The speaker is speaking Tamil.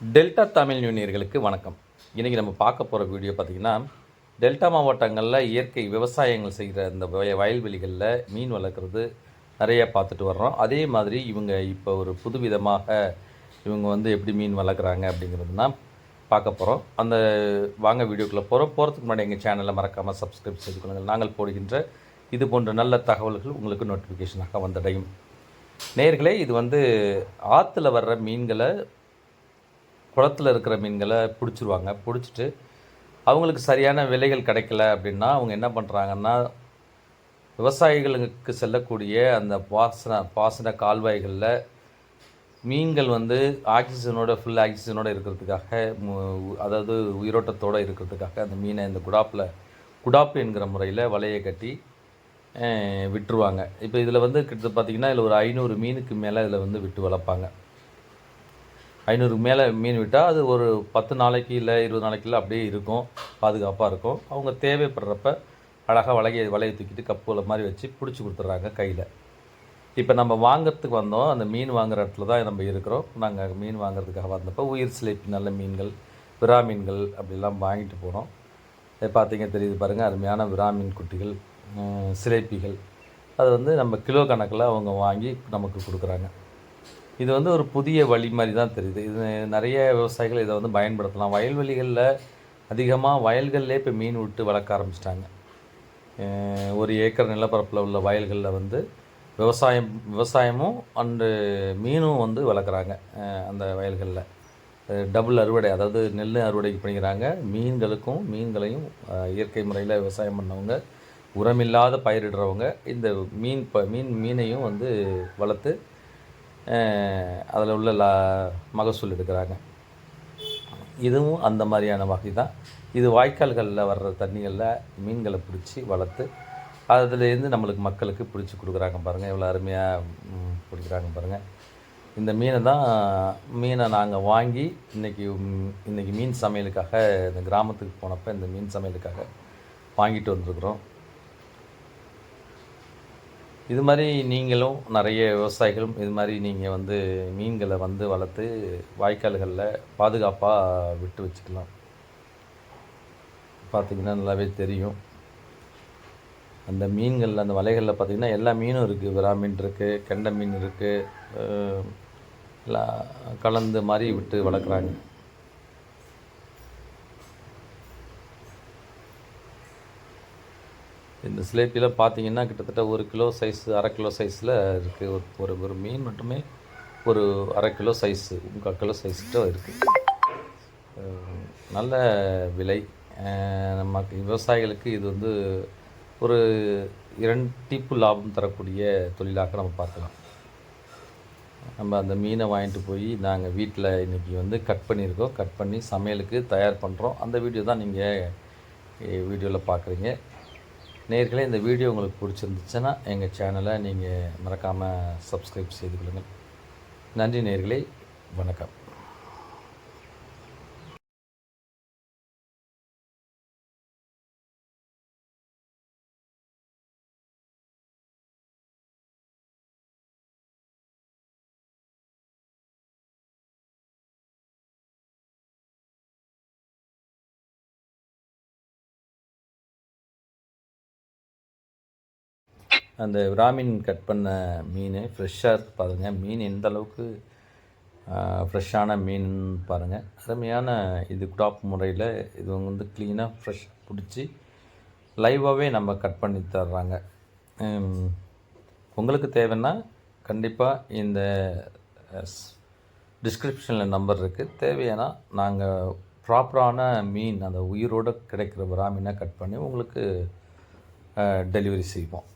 டெல்டா தமிழ் யூனியர்களுக்கு வணக்கம். இன்றைக்கி நம்ம பார்க்க போகிற வீடியோ பார்த்திங்கன்னா டெல்டா மாவட்டங்களில் இயற்கை விவசாயங்கள் செய்கிற இந்த வய வயல்வெளிகளில் மீன் வளர்க்குறது நிறையா பார்த்துட்டு வர்றோம். அதே மாதிரி இவங்க இப்போ ஒரு புதுவிதமாக இவங்க வந்து எப்படி மீன் வளர்க்குறாங்க அப்படிங்கிறதுனா பார்க்க போகிறோம் அந்த வாங்க வீடியோக்குள்ளே போகிறோம் போகிறதுக்கு முன்னாடி எங்கள் சேனலை மறக்காமல் சப்ஸ்கிரைப் செய்து கொள்ளுங்கள். நாங்கள் போடுகின்ற இது போன்ற நல்ல தகவல்கள் உங்களுக்கு நோட்டிஃபிகேஷனாக வந்தடையும். நேர்களே இது வந்து ஆற்றுல வர்ற மீன்களை குளத்துல இருக்கிற மீன்களை பிடிச்சிருவாங்க. பிடிச்சிட்டு அவங்களுக்கு சரியான விலைகள் கிடைக்கல அப்படின்னா அவங்க என்ன பண்ணுறாங்கன்னா விவசாயிகளுக்கு செல்லக்கூடிய அந்த பாசன பாசன கால்வாய்களில் மீன்கள் வந்து ஆக்சிஜனோட ஃபுல் ஆக்சிஜனோட இருக்கிறதுக்காக மு- அதாவது உயிரோட்டத்தோடு இருக்கிறதுக்காக அந்த மீனை இந்த குடாப்பில் குடாப்பு என்கிற முறையில் வலையை கட்டி விட்டுருவாங்க. இப்போ இதில் வந்து கிட்ட பார்த்தீங்கன்னா இதில் ஒரு ஐநூறு மீனுக்கு மேலே இதில் வந்து விட்டு வளர்ப்பாங்க. ஐநூறுக்கு மேலே மீன் விட்டால் அது ஒரு பத்து நாளைக்கு இல்லை இருபது நாளைக்கு இல்லை அப்படியே இருக்கும். பாதுகாப்பாக இருக்கும். அவங்க தேவைப்படுறப்ப அழகாக வலையை வலையை தூக்கிட்டு கப்புல மாதிரி வச்சு பிடிச்சி கொடுத்துட்றாங்க கையில். இப்போ நம்ம வாங்கிறதுக்கு வந்தோம். அந்த மீன் வாங்குகிற இடத்துல தான் நம்ம இருக்கிறோம். நாங்கள் மீன் வாங்குறதுக்காக வந்தப்போ உயிர் சிலைப்பு நல்ல மீன்கள் விரா மீன்கள் அப்படிலாம் வாங்கிட்டு போனோம். பார்த்தீங்க தெரியுது பாருங்கள் அருமையான விரா மீன் குட்டிகள் சிலைப்பிகள் சிலேப்பிகள். அது வந்து நம்ம கிலோ கணக்கில் அவங்க வாங்கி நமக்கு கொடுக்குறாங்க. இது வந்து ஒரு புதிய வழி மாதிரி தான் தெரியுது. இது நிறைய விவசாயிகள் இதை வந்து பயன்படுத்தலாம். வயல்வெளிகளில் அதிகமாக வயல்கள்லேயே இப்போ மீன் விட்டு வளர்க்க ஆரம்பிச்சிட்டாங்க. ஒரு ஏக்கர் நிலப்பரப்பில் உள்ள வயல்களில் வந்து விவசாயம் விவசாயமும் அண்டு மீனும் வந்து வளர்க்குறாங்க அந்த வயல்களில். டபுள் அறுவடை அதாவது நெல் அறுவடைக்கு பண்ணிக்கிறாங்க. மீன்களுக்கும் மீன்களையும் இயற்கை முறையில் விவசாயம் பண்ணவங்க உரமில்லாத பயிரிடுறவங்க இந்த மீன் ப மீன் மீனையும் வந்து வளர்த்து அதில் உள்ள லா மகசூல் எடுக்கிறாங்க. இதுவும் அந்த மாதிரியான வகை தான் இது வாய்க்கால்களில் வர்ற தண்ணிகளில் மீன்களை பிடிச்சி வளர்த்து அதுலேருந்து நம்மளுக்கு மக்களுக்கு பிடிச்சி கொடுக்குறாங்க பாருங்கள் எவ்வளோ அருமையாக பிடிக்கிறாங்க பாருங்கள் இந்த மீனை தான் மீனை நாங்கள் வாங்கி இன்றைக்கி இன்றைக்கி மீன் சமையலுக்காக இந்த கிராமத்துக்கு போனப்போ இந்த மீன் சமையலுக்காக வாங்கிட்டு வந்திருக்கிறோம். இது மாதிரி நீங்களும் நிறைய விவசாயிகளும் இது மாதிரி நீங்கள் வந்து மீன்களை வந்து வளர்த்து வாய்க்கால்களில் பாதுகாப்பாக விட்டு வச்சுக்கலாம். பார்த்திங்கன்னா நல்லாவே தெரியும். அந்த மீன்கள் அந்த வலைகளில் பார்த்தீங்கன்னா எல்லா மீனும் இருக்குது விரா மீன் இருக்குது கெண்டை மீன் இருக்குது எல்லாம் கலந்து மாதிரி விட்டு வளர்க்குறாங்க. இந்த சிலேப்பியில் பார்த்தீங்கன்னா கிட்டத்தட்ட ஒரு கிலோ சைஸ் அரை கிலோ சைஸில் இருக்குது ஒரு ஒரு ஒரு மீன் மட்டுமே ஒரு அரை கிலோ சைஸு முக்கால் கிலோ சைஸ்கிட்ட இருக்குது நல்ல விலை. நமக்கு நம்ம விவசாயிகளுக்கு இது வந்து ஒரு இரண்டிப்பு லாபம் தரக்கூடிய தொழிலாக நம்ம பார்க்கலாம். நம்ம அந்த மீனை வாங்கிட்டு போய் நாங்கள் வீட்டில் இன்றைக்கி வந்து கட் பண்ணியிருக்கோம். கட் பண்ணி சமையலுக்கு தயார் பண்ணுறோம் அந்த வீடியோ தான் நீங்கள் வீடியோவில் பார்க்குறீங்க நேர்களே இந்த வீடியோ உங்களுக்கு பிடிச்சிருந்துச்சுன்னா எங்கள் சேனலை நீங்கள் மறக்காமல் சப்ஸ்கிரைப் செய்து கொள்ளுங்கள். நன்றி நேர்களே வணக்கம். அந்த விராமின் கட் பண்ண மீன் ஃப்ரெஷ்ஷாக இருக்குது பாருங்கள் மீன் எந்த அளவுக்கு ஃப்ரெஷ்ஷான மீன் பாருங்கள் அருமையான இது குடாப் முறையில் இது வந்து க்ளீனாக ஃப்ரெஷ் பிடிச்சி லைவாகவே நம்ம கட் பண்ணி தர்றாங்க. உங்களுக்கு தேவைன்னா கண்டிப்பாக இந்த டிஸ்கிரிப்ஷனில் நம்பர் இருக்குது தேவையானா நாங்கள் ப்ராப்பரான மீன் அந்த உயிரோடு கிடைக்கிற விராமீனை கட் பண்ணி உங்களுக்கு டெலிவரி செய்வோம்.